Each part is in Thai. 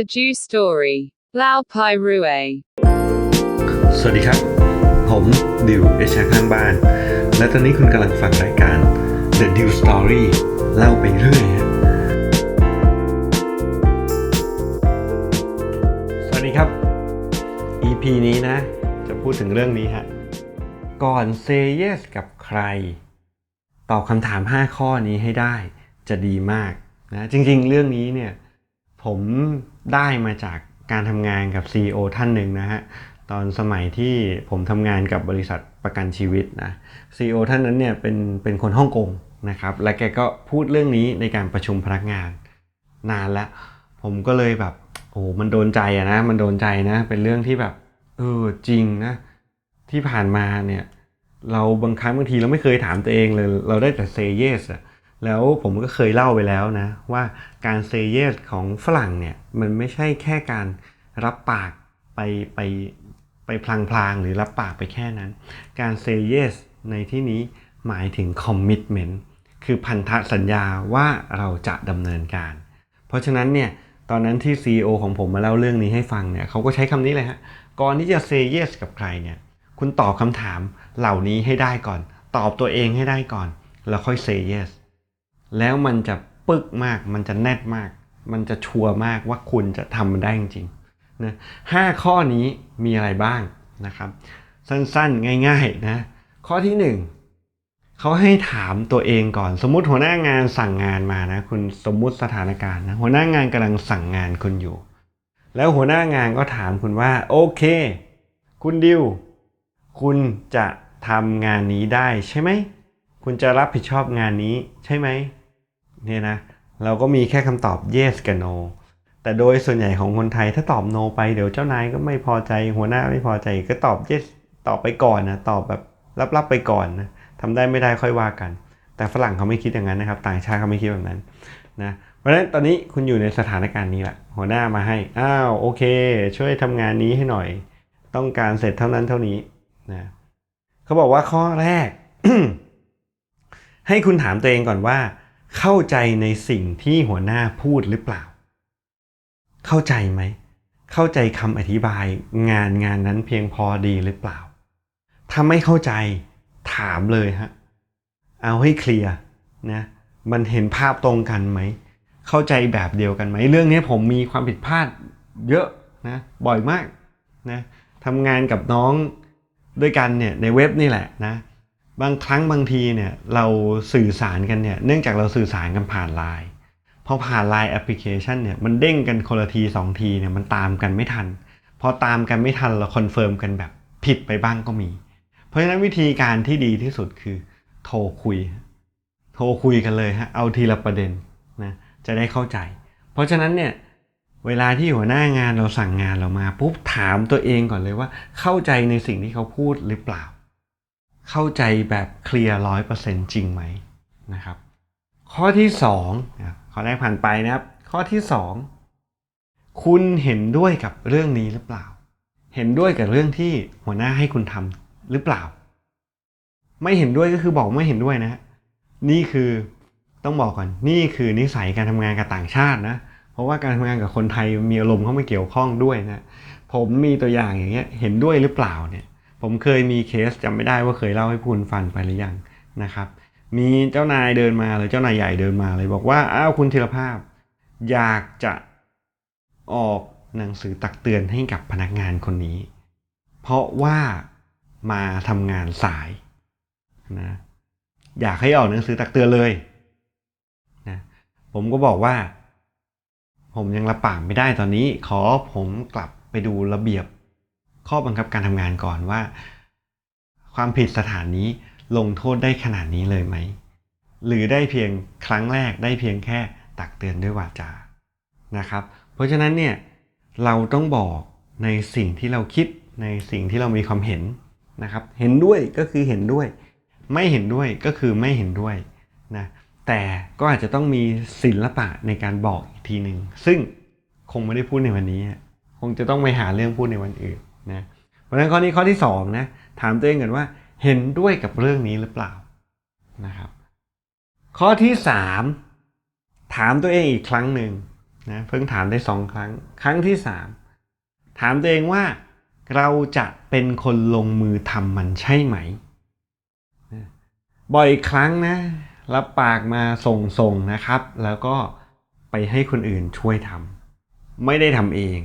The Jew Story. Lao Pai Rue. สวัสดีครับ ผมดิวเอชาข้างบ้าน และตอนนี้คุณกำลังฟังรายการ The Dew Story เล่าไปเรื่อยสวัสดีครับ EP นี้นะ จะพูดถึงเรื่องนี้ฮะ ก่อน say yes กับใคร ตอบคำถาม 5 ข้อนี้ให้ได้จะดีมากนะ จริงๆ เรื่องนี้เนี่ย ผมได้มาจากการทำงานกับ CEO ท่านหนึ่งนะฮะตอนสมัยที่ผมทำงานกับบริษัทประกันชีวิตนะ CEO ท่านนั้นเนี่ยเป็นเป็นคนฮ่องกงนะครับ และแกก็พูดเรื่องนี้ในการประชุมพนักงาน นานแล้ว ผมก็เลยแบบโอ้มันโดนใจอะนะ มันโดนใจนะ เป็นเรื่องที่แบบเออจริงนะ ที่ผ่านมาเนี่ย เราบางครั้งบางทีเราไม่เคยถามตัวเองเลย เราได้แต่ say yes อะ แล้วผมก็เคยเล่าไปแล้วนะ ว่าการ say yes ของฝรั่งเนี่ยมันไม่ใช่แค่การรับปากไปไปไปพลางๆ หรือรับปากไปแค่นั้น การ say yes ในที่นี้หมายถึง commitment คือพันธสัญญาว่าเราจะดำเนินการ เพราะฉะนั้นเนี่ยตอนนั้นที่ CEO ของผมมาเล่าเรื่องนี้ให้ฟังเนี่ยเขาก็ใช้คำนี้เลยฮะก่อนที่จะ say yes กับใครเนี่ยคุณตอบคำถามเหล่านี้ให้ได้ก่อน ตอบตัวเองให้ได้ก่อน แล้วค่อย say yes แล้วมันจะปึกมาก มันจะแน่นมาก มันจะชัวร์มากว่าคุณจะทำมันได้จริงๆนะห้าข้อนี้มีอะไรบ้างนะครับ สั้นๆง่ายๆนะข้อที่หนึ่งเขาให้ถามตัวเองก่อน สมมติหัวหน้างานสั่งงานมานะคุณสมมุติสถานการณ์นะหัวหน้างานกำลังสั่งงานคุณอยู่ แล้วหัวหน้างานก็ถามคุณว่าโอเค คุณดิวคุณจะทำงานนี้ได้ใช่ไหม คุณจะรับผิดชอบงานนี้ใช่ไหม เนี่ยนะเราก็มีแค่คำตอบ yes กับ no แต่โดยส่วนใหญ่ของคนไทยถ้าตอบ no ไปเดี๋ยวเจ้านายก็ไม่พอใจหัวหน้าไม่พอใจก็ตอบ yes ตอบไปก่อนนะตอบแบบรับๆไปก่อนนะทำได้ไม่ได้ค่อยว่ากัน แต่ฝรั่งเขาไม่คิดอย่างนั้นนะครับ ต่างชาติเขาไม่คิดแบบนั้นนะเพราะฉะนั้นตอนนี้คุณอยู่ในสถานการณ์นี้แหละหัวหน้ามาให้อ้าวโอเค ช่วยทำงานนี้ให้หน่อย ต้องการเสร็จเท่านั้นเท่านี้นะเขาบอกว่าข้อแรก ให้คุณถามตัวเองก่อนว่า เข้าใจในสิ่งที่หัวหน้าพูดหรือเปล่า เข้าใจไหม เข้าใจคำอธิบายงานงานนั้นเพียงพอดีหรือเปล่า ถ้าไม่เข้าใจถามเลยฮะ เอาให้เคลียร์นะ มันเห็นภาพตรงกันไหม เข้าใจแบบเดียวกันไหม เรื่องนี้ผมมีความผิดพลาดเยอะนะบ่อยมากนะทำงานกับน้องด้วยกันเนี่ยในเว็บนี่แหละนะ บางครั้งบางทีเนี่ยเราสื่อสารกันเนี่ยเนื่องจากเราสื่อสารกันผ่านไลน์พอผ่านไลน์แอปพลิเคชันเนี่ยมันเด้งกันคนละทีสองทีเนี่ยมันตามกันไม่ทัน พอตามกันไม่ทันเราคอนเฟิร์มกันแบบผิดไปบ้างก็มี เพราะฉะนั้นวิธีการที่ดีที่สุดคือ โทรคุย โทรคุยกันเลยฮะเอาทีละประเด็นนะจะได้เข้าใจ เพราะฉะนั้นเนี่ยเวลาที่หัวหน้างานเราสั่งงานเรามาปุ๊บถามตัวเองก่อนเลยว่าเข้าใจในสิ่งที่เขาพูดหรือเปล่า เข้าใจแบบเคลียร์ร้อยเปอร์เซ็นต์จริงไหมนะครับ ข้อที่สองนะข้อแรกผ่านไปนะครับ ข้อที่สองคุณเห็นด้วยกับเรื่องนี้หรือเปล่า เห็นด้วยกับเรื่องที่หัวหน้าให้คุณทำหรือเปล่า ไม่เห็นด้วยก็คือบอกไม่เห็นด้วยนะฮะนี่คือต้องบอกก่อนนี่คือนิสัยการทำงานกับต่างชาตินะเพราะว่าการทำงานกับคนไทยมีอารมณ์เข้ามาเกี่ยวข้องด้วยนะผมมีตัวอย่างอย่างเงี้ยเห็นด้วยหรือเปล่าเนี่ย ผมเคยมีเคสจำไม่ได้ว่าเคยเล่าให้คุณฟังไปหรือยังนะครับ มีเจ้านายเดินมาเลยเจ้านายใหญ่เดินมาเลยบอกว่าอ้าวคุณธีรภาพ อยากจะออกหนังสือตักเตือนให้กับพนักงานคนนี้ เพราะว่ามาทำงานสายนะอยากให้ออกหนังสือตักเตือนเลยนะผมก็บอกว่า ผมยังรับปากไม่ได้ตอนนี้ ขอผมกลับไปดูระเบียบ ข้อบังคับการทำงานก่อนว่า ความผิดสถานนี้ลงโทษได้ขนาดนี้เลยไหม หรือได้เพียงครั้งแรกได้เพียงแค่ตักเตือนด้วยวาจานะครับ เพราะฉะนั้นเนี่ยเราต้องบอกในสิ่งที่เราคิดในสิ่งที่เรามีความเห็นนะครับ เห็นด้วยก็คือเห็นด้วย ไม่เห็นด้วยก็คือไม่เห็นด้วยนะแต่ก็อาจจะต้องมีศิลปะในการบอกอีกทีหนึ่งซึ่งคงไม่ได้พูดในวันนี้ คงจะต้องไปหาเรื่องพูดในวันอื่น นะเพราะฉะนั้นข้อนี้ข้อที่2นะถามตัวเองก่อนว่าเห็นด้วยกับเรื่องนี้หรือเปล่านะครับ ข้อที่ 3 ถามตัวเองอีกครั้งหนึ่งนะเพิ่งถามได้สองครั้ง ครั้งที่สามถามตัวเองว่า เราจะเป็นคนลงมือทำมันใช่ไหมนะบ่อยครั้งนะรับปากมาส่งๆนะครับ แล้วก็ไปให้คนอื่นช่วยทำไม่ได้ทำเอง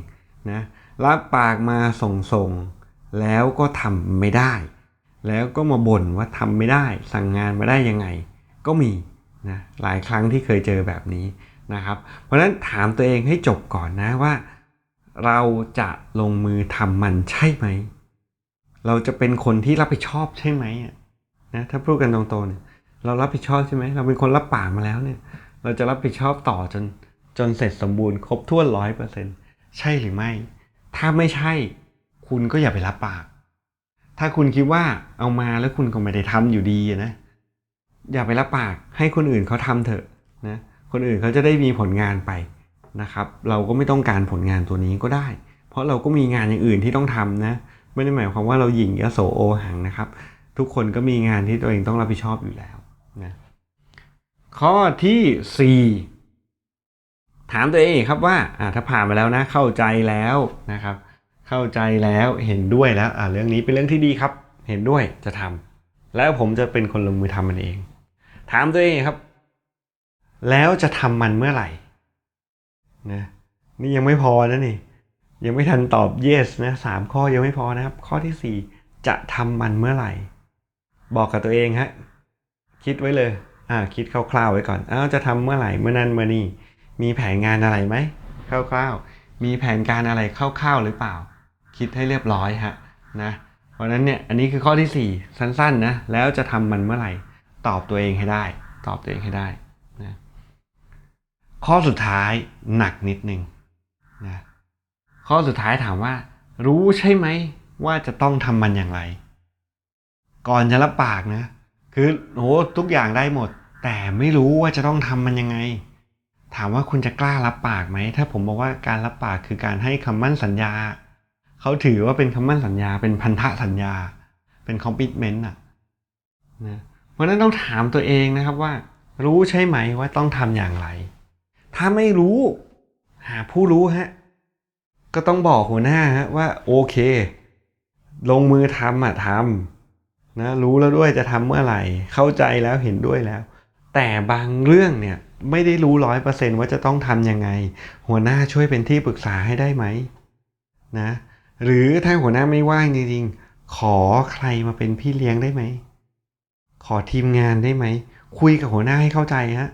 นะ รับปากมาส่งๆแล้วก็ทำไม่ได้ แล้วก็มาบ่นว่าทำไม่ได้ สั่งงานมาได้ยังไง ก็มีนะหลายครั้งที่เคยเจอแบบนี้นะครับ เพราะฉะนั้นถามตัวเองให้จบก่อนนะว่า เราจะลงมือทำมันใช่ไหม เราจะเป็นคนที่รับผิดชอบใช่ไหมอะนะถ้าพูดกันตรงๆเนี่ยเรารับผิดชอบใช่ไหมเราเป็นคนรับปากมาแล้วเนี่ย เราจะรับผิดชอบต่อจนจนเสร็จสมบูรณ์ครบถ้วนร้อยเปอร์เซ็นใช่หรือไม่ ถ้าไม่ใช่ คุณก็อย่าไปรับปาก ถ้าคุณคิดว่าเอามาแล้วคุณก็ไม่ได้ทำอยู่ดีนะ อย่าไปรับปาก ให้คนอื่นเขาทำเถอะนะ คนอื่นเขาจะได้มีผลงานไปนะครับ เราก็ไม่ต้องการผลงานตัวนี้ก็ได้ เพราะเราก็มีงานอย่างอื่นที่ต้องทำนะ ไม่ได้หมายความว่าเราหยิ่งยโสโอหังนะครับ ทุกคนก็มีงานที่ตัวเองต้องรับผิดชอบอยู่แล้วนะข้อที่ 4 ถามตัวเองครับว่าอ่าถ้าผ่านมาแล้วนะเข้าใจแล้วนะครับ เข้าใจแล้วเห็นด้วยแล้วอ่าเรื่องนี้เป็นเรื่องที่ดีครับ เห็นด้วยจะทำแล้วผมจะเป็นคนลงมือทำมันเอง ถามตัวเองครับ แล้วจะทำมันเมื่อไหร่นะนี่ยังไม่พอนะนี่ยังไม่ทันตอบ yes นะสามข้อยังไม่พอนะครับ ข้อที่สี่จะทำมันเมื่อไหร่ บอกกับตัวเองฮะคิดไว้เลย อ่า คิดคร่าวๆไว้ก่อนอ้าวจะทำเมื่อไหร่เมื่อนั้นเมื่อนี้ มีแผนงานอะไรไหมคร่าวๆ มีแผนการอะไรคร่าวๆหรือเปล่า คิดให้เรียบร้อยฮะนะเพราะนั้นเนี่ยอันนี้คือข้อที่ 4 สั้นๆนะแล้วจะทำมันเมื่อไหร่ ตอบตัวเองให้ได้ ตอบตัวเองให้ได้นะข้อสุดท้ายหนักนิดนึงนะข้อสุดท้ายถามว่า รู้ใช่ไหมว่าจะต้องทำมันอย่างไร ก่อนจะรับปากนะ คือโหทุกอย่างได้หมด แต่ไม่รู้ว่าจะต้องทำมันยังไง ถามว่าคุณจะกล้ารับปากไหม ถ้าผมบอกว่าการรับปากคือการให้คำมั่นสัญญา เขาถือว่าเป็นคำมั่นสัญญา เป็นพันธะสัญญา เป็นคอมมิชเมนต์อะนะเพราะนั้นต้องถามตัวเองนะครับว่า รู้ใช่ไหมว่าต้องทำอย่างไร ถ้าไม่รู้ หาผู้รู้ฮะ ก็ต้องบอกหัวหน้าฮะว่าโอเค ลงมือทำอะทำนะรู้แล้วด้วยจะทำเมื่อไหร่ เข้าใจแล้วเห็นด้วยแล้ว แต่บางเรื่องเนี่ย ไม่ได้รู้ร้อยเปอร์เซนว่าจะต้องทำยังไง หัวหน้าช่วยเป็นที่ปรึกษาให้ได้ไหมนะหรือถ้าหัวหน้าไม่ว่างจริงๆ ขอใครมาเป็นพี่เลี้ยงได้ไหม ขอทีมงานได้ไหม คุยกับหัวหน้าให้เข้าใจฮะ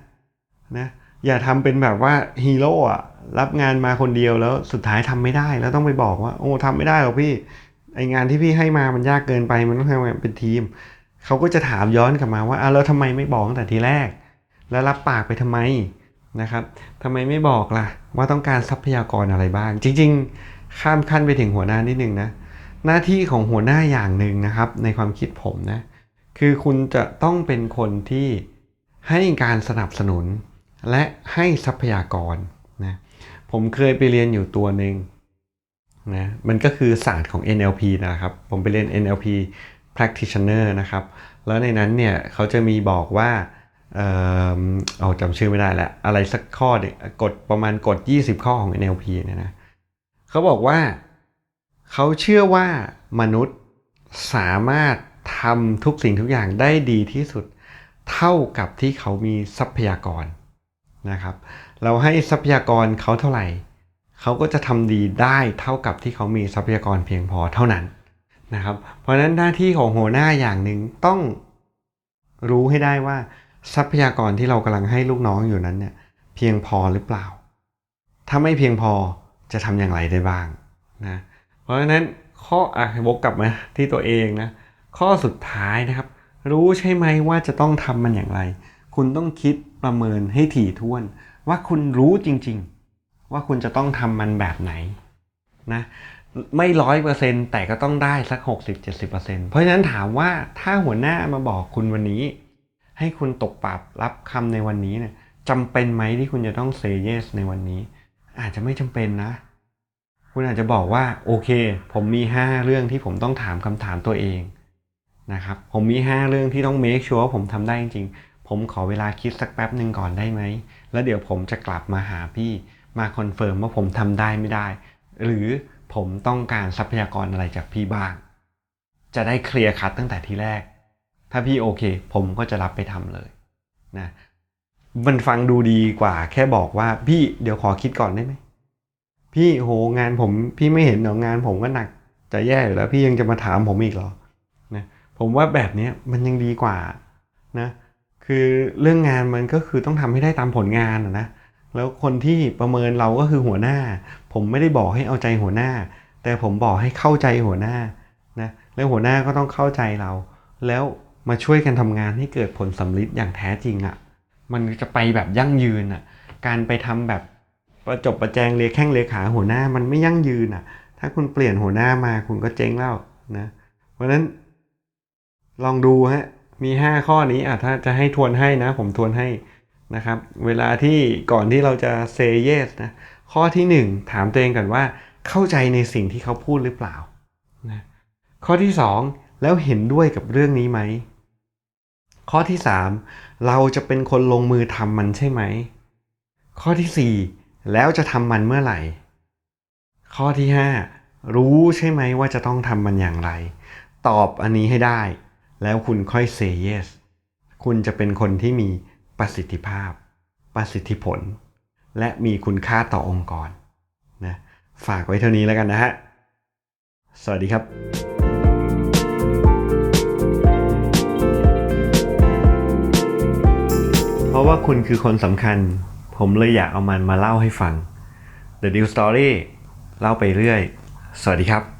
นะอย่าทำเป็นแบบว่าฮีโร่อะรับงานมาคนเดียวแล้วสุดท้ายทำไม่ได้แล้วต้องไปบอกว่า โอ้ทำไม่ได้หรอกพี่ไองานที่พี่ให้มามันยากเกินไปมันต้องทำเป็นทีม เขาก็จะถามย้อนกลับมาว่าอ้าวแล้วทำไมไม่บอกตั้งแต่ทีแรก แล้วรับปากไปทำไมนะครับทำไมไม่บอกล่ะ ว่าต้องการทรัพยากรอะไรบ้าง จริง ๆ ข้ามขั้นไปถึงหัวหน้านิดนึงนะหน้าที่ของหัวหน้าอย่างหนึ่งนะครับ ในความคิดผมนะคือคุณจะต้องเป็นคนที่ให้การสนับสนุน และให้ทรัพยากรนะผมเคยไปเรียนอยู่ตัวหนึ่งนะมันก็คือศาสตร์ของ NLP นะครับ ผมไปเรียน NLP practitioner นะครับ แล้วในนั้นเนี่ยเขาจะมีบอกว่า เออเอาจำชื่อไม่ได้แล้วอะไรสักข้อเนี่ยกฎประมาณกฎ 20 ข้อของ NLP เนี่ยนะเขาบอกว่าเขาเชื่อว่ามนุษย์สามารถทำทุกสิ่งทุกอย่างได้ดีที่สุดเท่ากับที่เขามีทรัพยากรนะครับ เราให้ทรัพยากรเขาเท่าไหร่ เขาก็จะทำดีได้เท่ากับที่เขามีทรัพยากรเพียงพอเท่านั้นนะครับ เพราะฉะนั้นหน้าที่ของหัวหน้าอย่างหนึ่งต้องรู้ให้ได้ว่า ทรัพยากรที่เรากำลังให้ลูกน้องอยู่นั้นเนี่ยเพียงพอหรือเปล่า ถ้าไม่เพียงพอจะทำอย่างไรได้บ้างนะเพราะฉะนั้นข้ออะวกกลับมาที่ตัวเองนะข้อสุดท้ายนะครับ รู้ใช่ไหมว่าจะต้องทำมันอย่างไร คุณต้องคิดประเมินให้ถี่ถ้วน ว่าคุณรู้จริง ๆ ว่าคุณจะต้องทำมันแบบไหนนะไม่ร้อยเปอร์เซ็นต์แต่ก็ต้องได้สัก 60-70%เพราะฉะนั้นถามว่าถ้าหัวหน้ามาบอกคุณวันนี้ ให้คุณตกปรับรับคำในวันนี้เนี่ยจำเป็นไหมที่คุณจะต้องเซเยสในวันนี้ อาจจะไม่จำเป็นนะ คุณอาจจะบอกว่าโอเค ผมมี 5 เรื่องที่ผมต้องถามคำถามตัวเองนะครับผมมี 5 เรื่องที่ต้องเมคชัวร์ว่าผมทำได้จริงๆ ผมขอเวลาคิดสักแป๊บหนึ่งก่อนได้ไหม แล้วเดี๋ยวผมจะกลับมาหาพี่มาคอนเฟิร์มว่าผมทำได้ไม่ได้ หรือผมต้องการทรัพยากรอะไรจากพี่บ้าง จะได้เคลียร์คัดตั้งแต่ทีแรก ถ้าพี่โอเค ผมก็จะรับไปทำเลยนะมันฟังดูดีกว่า แค่บอกว่าพี่เดี๋ยวขอคิดก่อนได้ไหมพี่โหงานผมพี่ไม่เห็นหรองานผมก็หนักจะแย่อยู่แล้วพี่ยังจะมาถามผมอีกเหรอนะผมว่าแบบนี้มันยังดีกว่านะคือเรื่องงานมันก็คือต้องทำให้ได้ตามผลงานนะแล้วคนที่ประเมินเราก็คือหัวหน้า ผมไม่ได้บอกให้เอาใจหัวหน้า แต่ผมบอกให้เข้าใจหัวหน้านะแล้วหัวหน้าก็ต้องเข้าใจเรา แล้ว มาช่วยกันทำงานให้เกิดผลสำลิดอย่างแท้จริงอะ่ะ มันจะไปแบบยั่งยืนอะ่ะ การไปทำแบบประจบประแจงเรียแข้งเรียขาหัวหน้ามันไม่ยั่งยืนอะ่ะ ถ้าคุณเปลี่ยนหัวหน้ามาคุณก็เจ๊งแล้วนะ เพราะนั้น ลองดูฮะ มี 5 ข้อนี้อะถ้าจะให้ทวนให้นะ ผมทวนให้นะครับ เวลาที่ก่อนที่เราจะ say yes นะ ข้อที่ 1 ถามตัวเองก่อนว่า เข้าใจในสิ่งที่เขาพูดหรือเปล่านะข้อที่ 2 แล้วเห็นด้วยกับเรื่องนี้ไหม ข้อที่ 3 เราจะเป็นคนลงมือทำมันใช่ไหม ข้อที่ 4 แล้วจะทำมันเมื่อไหร่ ข้อที่ 5 รู้ใช่ไหมว่าจะต้องทำมันอย่างไร ตอบอันนี้ให้ได้ แล้วคุณค่อย say yes คุณจะเป็นคนที่มีประสิทธิภาพ ประสิทธิผล และมีคุณค่าต่อองค์กรนะฝากไว้เท่านี้แล้วกันนะฮะ สวัสดีครับ ว่าคุณคือคนสำคัญ ผมเลยอยากเอามันมาเล่าให้ฟัง The New Story เล่าไปเรื่อย สวัสดีครับ